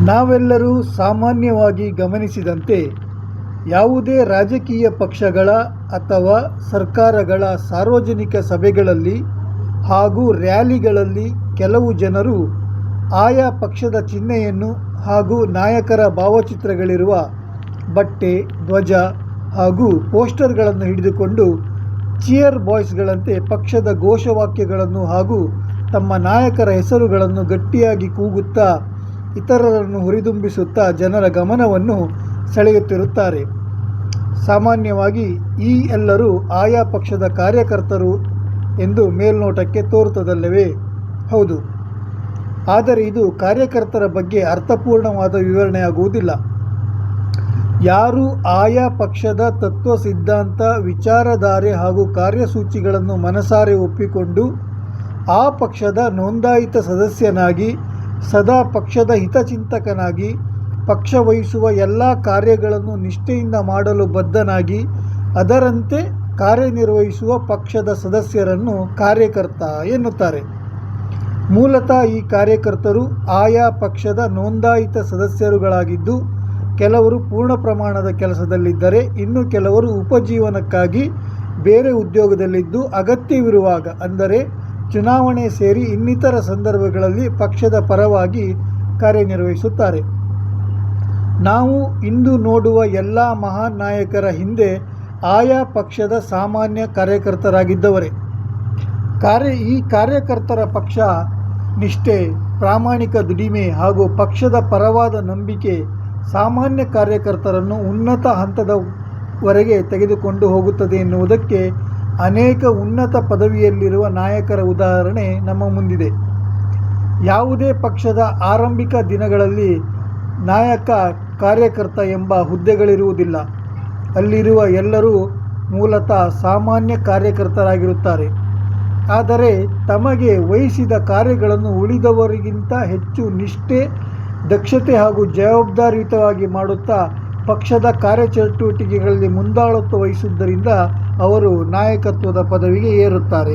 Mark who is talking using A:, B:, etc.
A: ನಾವೆಲ್ಲರೂ ಸಾಮಾನ್ಯವಾಗಿ ಗಮನಿಸಿದಂತೆ ಯಾವುದೇ ರಾಜಕೀಯ ಪಕ್ಷಗಳ ಅಥವಾ ಸರ್ಕಾರಗಳ ಸಾರ್ವಜನಿಕ ಸಭೆಗಳಲ್ಲಿ ಹಾಗೂ ರ್ಯಾಲಿಗಳಲ್ಲಿ ಕೆಲವು ಜನರು ಆಯಾ ಪಕ್ಷದ ಚಿಹ್ನೆಯನ್ನು ಹಾಗೂ ನಾಯಕರ ಭಾವಚಿತ್ರಗಳಿರುವ ಬಟ್ಟೆ, ಧ್ವಜ ಹಾಗೂ ಪೋಸ್ಟರ್ಗಳನ್ನು ಹಿಡಿದುಕೊಂಡು ಚಿಯರ್ ಬಾಯ್ಸ್ಗಳಂತೆ ಪಕ್ಷದ ಘೋಷವಾಕ್ಯಗಳನ್ನು ಹಾಗೂ ತಮ್ಮ ನಾಯಕರ ಹೆಸರುಗಳನ್ನು ಗಟ್ಟಿಯಾಗಿ ಕೂಗುತ್ತಾ ಇತರರನ್ನು ಹುರಿದುಂಬಿಸುತ್ತಾ ಜನರ ಗಮನವನ್ನು ಸೆಳೆಯುತ್ತಿರುತ್ತಾರೆ. ಸಾಮಾನ್ಯವಾಗಿ ಈ ಎಲ್ಲರೂ ಆಯಾ ಪಕ್ಷದ ಕಾರ್ಯಕರ್ತರು ಎಂದು ಮೇಲ್ನೋಟಕ್ಕೆ ತೋರುತ್ತದಲ್ಲವೇ? ಹೌದು. ಆದರೆ ಇದು ಕಾರ್ಯಕರ್ತರ ಬಗ್ಗೆ ಅರ್ಥಪೂರ್ಣವಾದ ವಿವರಣೆಯಾಗುವುದಿಲ್ಲ. ಯಾರು ಆಯಾ ಪಕ್ಷದ ತತ್ವ, ಸಿದ್ಧಾಂತ, ವಿಚಾರಧಾರೆ ಹಾಗೂ ಕಾರ್ಯಸೂಚಿಗಳನ್ನು ಮನಸಾರೆ ಒಪ್ಪಿಕೊಂಡು ಆ ಪಕ್ಷದ ನೋಂದಾಯಿತ ಸದಸ್ಯನಾಗಿ ಸದಾ ಪಕ್ಷದ ಹಿತಚಿಂತಕನಾಗಿ, ಪಕ್ಷ ವಹಿಸುವ ಎಲ್ಲ ಕಾರ್ಯಗಳನ್ನು ನಿಷ್ಠೆಯಿಂದ ಮಾಡಲು ಬದ್ಧನಾಗಿ, ಅದರಂತೆ ಕಾರ್ಯನಿರ್ವಹಿಸುವ ಪಕ್ಷದ ಸದಸ್ಯರನ್ನು ಕಾರ್ಯಕರ್ತ ಎನ್ನುತ್ತಾರೆ. ಮೂಲತಃ ಈ ಕಾರ್ಯಕರ್ತರು ಆಯಾ ಪಕ್ಷದ ನೋಂದಾಯಿತ ಸದಸ್ಯರುಗಳಾಗಿದ್ದು, ಕೆಲವರು ಪೂರ್ಣ ಪ್ರಮಾಣದ ಕೆಲಸದಲ್ಲಿದ್ದರೆ, ಇನ್ನು ಕೆಲವರು ಉಪಜೀವನಕ್ಕಾಗಿ ಬೇರೆ ಉದ್ಯೋಗದಲ್ಲಿದ್ದು ಅಗತ್ಯವಿರುವಾಗ, ಅಂದರೆ ಚುನಾವಣೆ ಸೇರಿ ಇನ್ನಿತರ ಸಂದರ್ಭಗಳಲ್ಲಿ ಪಕ್ಷದ ಪರವಾಗಿ ಕಾರ್ಯನಿರ್ವಹಿಸುತ್ತಾರೆ. ನಾವು ಇಂದು ನೋಡುವ ಎಲ್ಲ ಮಹಾನ್ ನಾಯಕರ ಹಿಂದೆ ಆಯಾ ಪಕ್ಷದ ಸಾಮಾನ್ಯ ಕಾರ್ಯಕರ್ತರಾಗಿದ್ದವರೇ. ಕಾರ್ಯ, ಈ ಕಾರ್ಯಕರ್ತರ ಪಕ್ಷ, ನಿಷ್ಠೆ, ಪ್ರಾಮಾಣಿಕ ದುಡಿಮೆ ಹಾಗೂ ಪಕ್ಷದ ಪರವಾದ ನಂಬಿಕೆ ಸಾಮಾನ್ಯ ಕಾರ್ಯಕರ್ತರನ್ನು ಉನ್ನತ ಹಂತದವರೆಗೆ ತೆಗೆದುಕೊಂಡು ಹೋಗುತ್ತದೆ ಎನ್ನುವುದಕ್ಕೆ ಅನೇಕ ಉನ್ನತ ಪದವಿಯಲ್ಲಿರುವ ನಾಯಕರ ಉದಾಹರಣೆ ನಮ್ಮ ಮುಂದಿದೆ. ಯಾವುದೇ ಪಕ್ಷದ ಆರಂಭಿಕ ದಿನಗಳಲ್ಲಿ ನಾಯಕ ಕಾರ್ಯಕರ್ತ ಎಂಬ ಹುದ್ದೆಗಳಿರುವುದಿಲ್ಲ. ಅಲ್ಲಿರುವ ಎಲ್ಲರೂ ಮೂಲತಃ ಸಾಮಾನ್ಯ ಕಾರ್ಯಕರ್ತರಾಗಿರುತ್ತಾರೆ. ಆದರೆ ತಮಗೆ ವಹಿಸಿದ ಕಾರ್ಯಗಳನ್ನು ಉಳಿದವರಿಗಿಂತ ಹೆಚ್ಚು ನಿಷ್ಠೆ, ದಕ್ಷತೆ ಹಾಗೂ ಜವಾಬ್ದಾರಿಯುತವಾಗಿ ಮಾಡುತ್ತಾ ಪಕ್ಷದ ಕಾರ್ಯಚಟುವಟಿಕೆಗಳಲ್ಲಿ ಮುಂದಾಳತ್ವ ವಹಿಸುವುದರಿಂದ ಅವರು ನಾಯಕತ್ವದ ಪದವಿಗೆ ಏರುತ್ತಾರೆ.